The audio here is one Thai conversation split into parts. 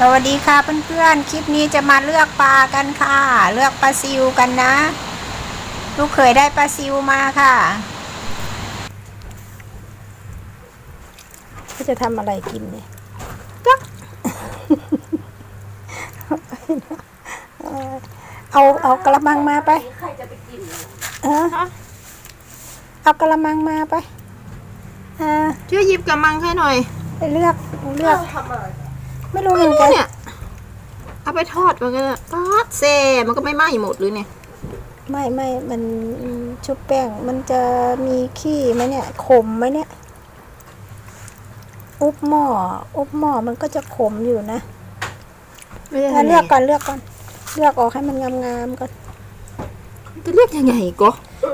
สวัสดีค่ะเพื่อนๆ คลิปนี้จะมาเลือกปลากันค่ะ เลือกปลาซิวกันนะ ลูกเคยได้ปลาซิวมาค่ะก็จะทำอะไรกินเนี่ยเอาเอากระมังมาไปใครจะไปกินเออเอากระมังมาไปอ่าช่วยหยิบกระมังให้หน่อยไปเลือกเลือกทำอะไร ไม่รู้เหมือนกันเนี่ยเอาไปทอดมันก็ได้ป๊าดเซมันก็ไม่ไหม้หมดหรือเนี่ยไม่ไม่มันชุบแป้งมันจะมีขี้ไหมเนี่ยขมไหมเนี่ย อุบหม้ออุบหม้อมันก็จะขมอยู่นะไม่ได้อะเลือกก่อนเลือกก่อน เลือกออกให้มันงามๆก่อนจะเรียกยังไงก็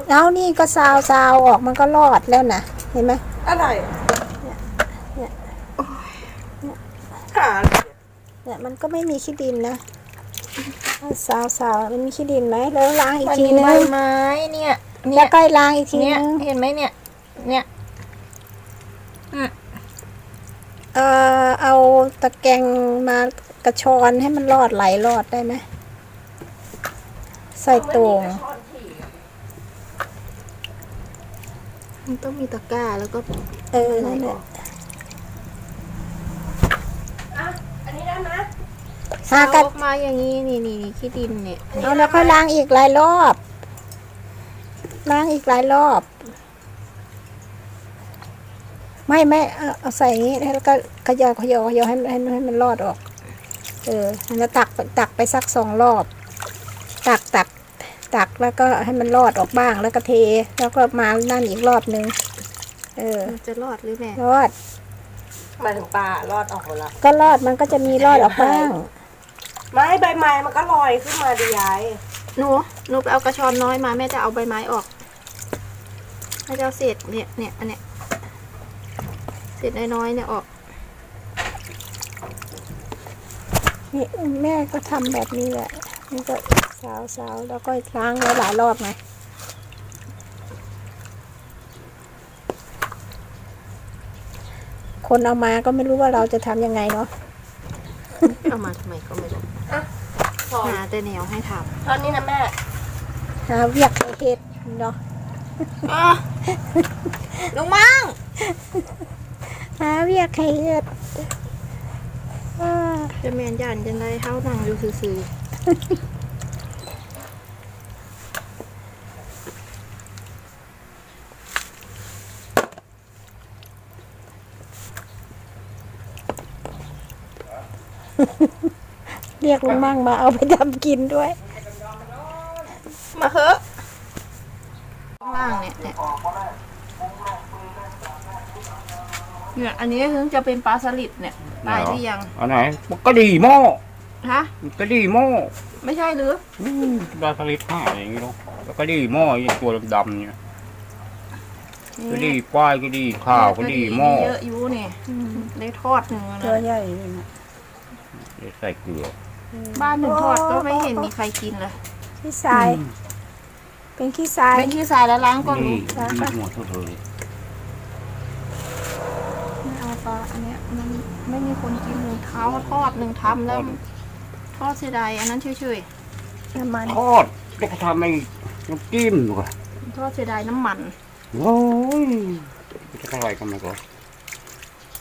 แล้วนี่ก็ซาวซาวออกมันก็รอดแล้วนะเห็นไหมอะไรเนี่ยหา เนี่ยมันก็ไม่มีขี้ดินนะซาวซาวมันมีขี้ดินไหมแล้วล้างอีกมันทีมีนึใบงไม้เนี่ยเนี่แล้ยวก็ล้างอีกทีเนี่ยนึงเห็นไหมเนี่ย เนี่ยเอ่อเอาตะแกรงมากระชอนให้มันรอดไหลรอดได้ไหมใส่โต่งมันต้องมีตะกร้าแล้วก็ เออนั่นแหละ อันนี้ได้ไหม หาเอากันออกมาอย่างนี้นี่นี่นี่ขี้ดินเนี่ยเอาแล้วค่อยล้างอีกหลายรอบ ล้างอีกหลายรอบ ไม่ไม่เอาเอาใส่อย่างนี้แล้วก็เขยอขยอขยอให้ให้ให้มันรอดออก เออแล้วตักตักไปสักสองรอบ ตักตักตักแล้วก็ให้มันรอดออกบ้างแล้วก็เท แล้วก็มานั่นอีกรอบนึง เออ มันจะรอดหรือแม่รอดหมายถึงปลารอดออกหมดละ ก็รอดมันก็จะมีรอดออกบ้าง ไม่ใบไม้มันก็ลอยขึ้นมาดียาย หนูหนูไปเอากระชอนน้อยมาแม่จะเอาใบไม้ออกแม่จะเอาเศษเนี่ยเนี่ยอันเนี้ยเศษน้อยๆเนี่ยออก นี่แม่ก็ทำแบบนี้แหละนี่ก็สาวสาวแล้วก็ล้างไว้หลายรอบไงคนเอามาก็ไม่รู้ว่าเราจะทำยังไงเนาะ เอามาทำไมก็ไม่รู้สอนหาแต่แนวให้ทตอนนี้นะแม่หาเวียกให้เฮ็ดเนาะำอะลุงมั่งหาเวียกให้เฮ็ดอ่าจะแมนยันจังไรเท้านั่งอยู่ซื่อ เรียกลุงมั่งมาเอาไปทำกินด้วยๆมาเถอะข้างล่างเนี่ยเนี่ยเนี่ยอันนี้ถึงจะเป็นปลาสลิดเนี่ยตายหรือยังอันไหนมันก็ดีหม้อฮะมันก็ดีหม้อไม่ใช่หรืออืมปลาสลิดผ้าอย่างงี้เนาะแล้วก็ดีหม้อไอ้ตัวดำๆเนี่ยก็ดีควายก็ดีข้าวก็ดีหม้อเยอะอยู่นี่ได้ทอดหนึ่งนะ ตัวใหญ่เลยนะ เดี๋ยวใส่เกลือบ้านหนึ่งทอดก็ไม่เห็นมีใครกินเลยขี้ทราย เป็นขี้ทราย เป็นที่ทรายแล้วล้างก็ดีรู้ดีหมดทุกเลยไม่เอาปลาอันเนี้ยมันไม่มีคนกินหนึ่งเท้าทอดหนึ่งทำแล้ว ทอดเสียดายอันนั้นเฉยน้ำมันทอดแล้วก็ทำไอ้น้ำจิ้มดีกว่าๆทอดเสียดายน้ำมันโอ้ยจะเท่าไหร่กันไหมก็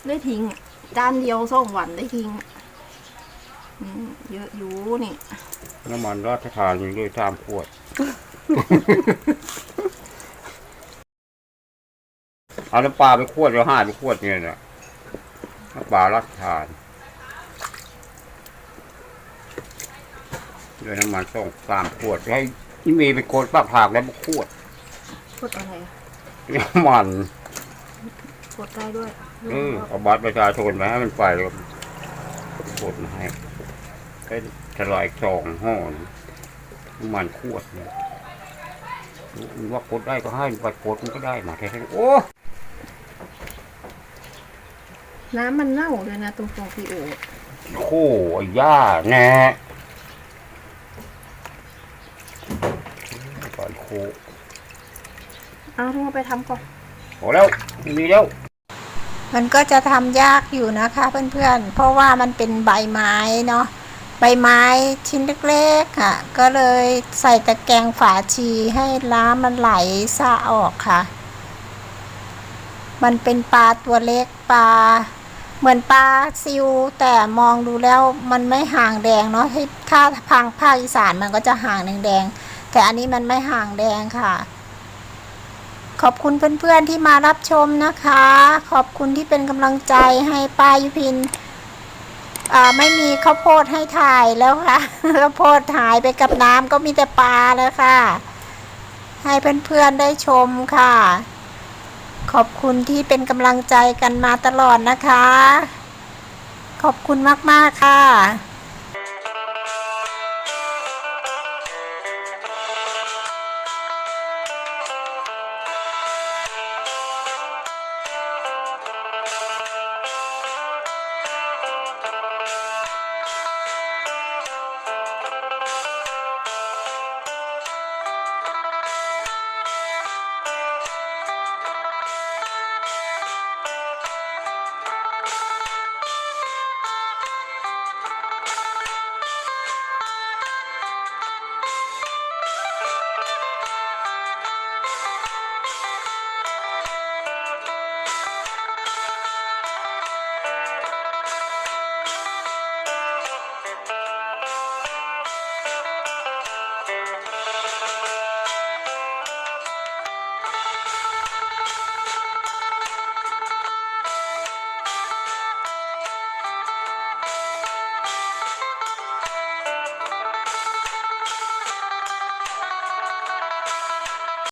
ได้ทิ้งจานเดียวสองวันได้ทิ้งอืม เยอะอยู่นี่ น้ำมันราดทานอยู่ด้วยสามขวด เอาน้ำปลาไปขวดแล้วห้าไปขวดเนี่ยนะน้ำปลาราดทานด้วยน้ำมันต้องสามขวดให้ที่มีเป็นคนปากผากแล้วมาขวดกดอะไรอะน้ำมันกดได้ด้วยเออเอาบัตรประชาชนมาให้มันไปแล้ว ก็กดมาให้เป็นถลายซองห่อนะน้ำมันขวดเนี่ยมันว่ากดได้ก็ให้มันไปกดมันก็ได้มาแค่นี้โอ้น้ำมันเน่าเลยนะตรงฟองพีโอโหย่าแน่ก่อนโคเอาทุกคนไปทำก่อนพอแล้วไม่มีแล้ว มันก็จะทำยากอยู่นะคะเพื่อนๆ เพราะว่ามันเป็นใบไม้เนาะ ใบไม้ชิ้นเล็กๆค่ะ ก็เลยใส่ตะแกรงฝาชีให้น้ำมันไหลซาออกค่ะ มันเป็นปลาตัวเล็กปลา เหมือนปลาซิวแต่มองดูแล้วมันไม่ห่างแดงเนาะถ้าพังภาคอีสานมันก็จะห่างแดงๆแต่อันนี้มันไม่ห่างแดงค่ะ ขอบคุณเพื่อนๆที่มารับชมนะคะ ขอบคุณที่เป็นกำลังใจให้ป้ายุพินไม่มีข้าวโพดให้ถ่ายแล้วค่ะ ข้าวโพดหายไปกับน้ำก็มีแต่ปลาแล้วค่ะ ให้เพื่อนๆได้ชมค่ะ ขอบคุณที่เป็นกำลังใจกันมาตลอดนะคะ ขอบคุณมากๆค่ะ